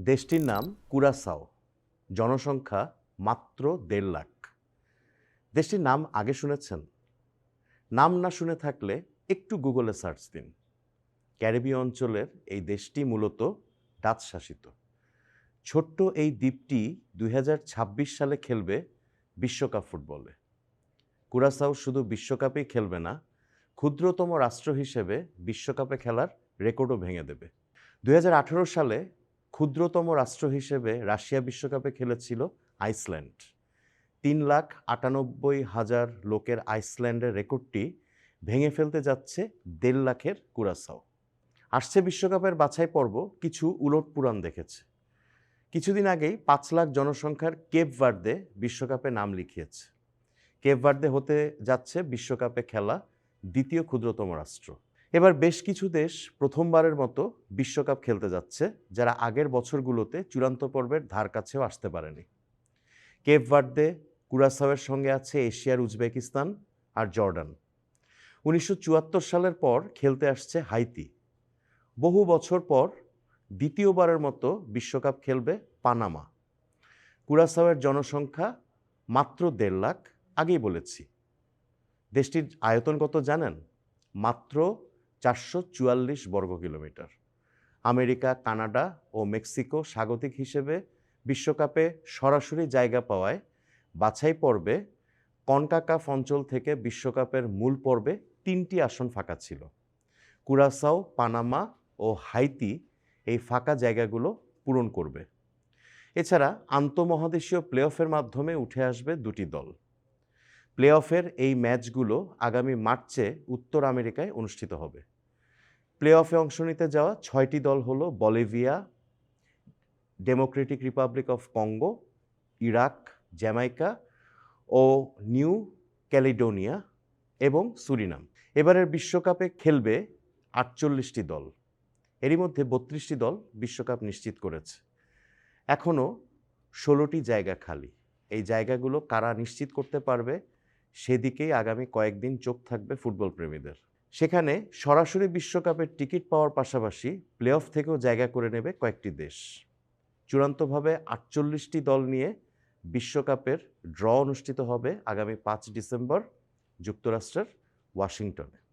দেশটির নাম কুরাসাও। জনসংখ্যা মাত্র দেড় লাখ। দেশটির নাম আগে শুনেছেন? নাম না শুনে থাকলে একটু গুগলে সার্চ দিন। ক্যারিবীয় অঞ্চলের এই দেশটি মূলত ডাচ শাসিত ছোট্ট এই দ্বীপটি দুই হাজার ছাব্বিশ সালে খেলবে বিশ্বকাপ ফুটবলে। কুরাসাও শুধু বিশ্বকাপেই খেলবে না, ক্ষুদ্রতম রাষ্ট্র হিসেবে বিশ্বকাপে খেলার রেকর্ডও ভেঙে দেবে। দুই হাজার আঠেরো সালে ক্ষুদ্রতম রাষ্ট্র হিসেবে রাশিয়া বিশ্বকাপে খেলেছিল আইসল্যান্ড। তিন লাখ আটানব্বই হাজার লোকের আইসল্যান্ডের রেকর্ডটি ভেঙে ফেলতে যাচ্ছে দেড় লাখের কুরাসাও। আসছে বিশ্বকাপের বাছাই পর্ব, কিছু উলট পুরাণ দেখেছে। কিছুদিন আগেই পাঁচ লাখ জনসংখ্যার কেপ ভার্দে বিশ্বকাপে নাম লিখিয়েছে। কেপ ভার্দে হতে যাচ্ছে বিশ্বকাপে খেলা দ্বিতীয় ক্ষুদ্রতম রাষ্ট্র। এবার বেশ কিছু দেশ প্রথমবারের মতো বিশ্বকাপ খেলতে যাচ্ছে, যারা আগের বছরগুলোতে চূড়ান্ত পর্বের ধার কাছেও আসতে পারেনি। কেপ ভার্দে, কুরাসাওয়ের সঙ্গে আছে এশিয়ার উজবেকিস্তান আর জর্ডান। উনিশশো চুয়াত্তর সালের পর খেলতে আসছে হাইতি। বহু বছর পর দ্বিতীয়বারের মতো বিশ্বকাপ খেলবে পানামা। কুরাসাওয়ের জনসংখ্যা মাত্র দেড় লাখ, আগেই বলেছি। দেশটির আয়তন কত জানেন? মাত্র চারশো চুয়াল্লিশ বর্গ কিলোমিটার। আমেরিকা, কানাডা ও মেক্সিকো স্বাগতিক হিসেবে বিশ্বকাপে সরাসরি জায়গা পাওয়ায় বাছাই পর্বে কনকাকাফ অঞ্চল থেকে বিশ্বকাপের মূল পর্বে তিনটি আসন ফাঁকা ছিল। কুরাসাও, পানামা ও হাইতি এই ফাঁকা জায়গাগুলো পূরণ করবে। এছাড়া আন্তঃমহাদেশীয় প্লে অফের মাধ্যমে উঠে আসবে দুটি দল। প্লে অফের এই ম্যাচগুলো আগামী মার্চে উত্তর আমেরিকায় অনুষ্ঠিত হবে। প্লে অফে অংশ নিতে যাওয়া ছয়টি দল হলো Bolivia, Democratic Republic of Congo, Iraq, Jamaica O New Caledonia এবং সুরিনাম। এবারের বিশ্বকাপে খেলবে আটচল্লিশটি দল। এরই মধ্যে বত্রিশটি দল বিশ্বকাপ নিশ্চিত করেছে। এখনও ষোলোটি জায়গা খালি। এই জায়গাগুলো কারা নিশ্চিত করতে পারবে সেদিকেই আগামী কয়েকদিন চোখ থাকবে ফুটবল প্রেমীদের। সেখানে সরাসরি বিশ্বকাপের টিকিট পাওয়ার পাশাপাশি প্লে অফ থেকেও জায়গা করে নেবে কয়েকটি দেশ। চূড়ান্তভাবে আটচল্লিশটি দল নিয়ে বিশ্বকাপের ড্র অনুষ্ঠিত হবে আগামী পাঁচ ডিসেম্বর যুক্তরাষ্ট্রের ওয়াশিংটনে।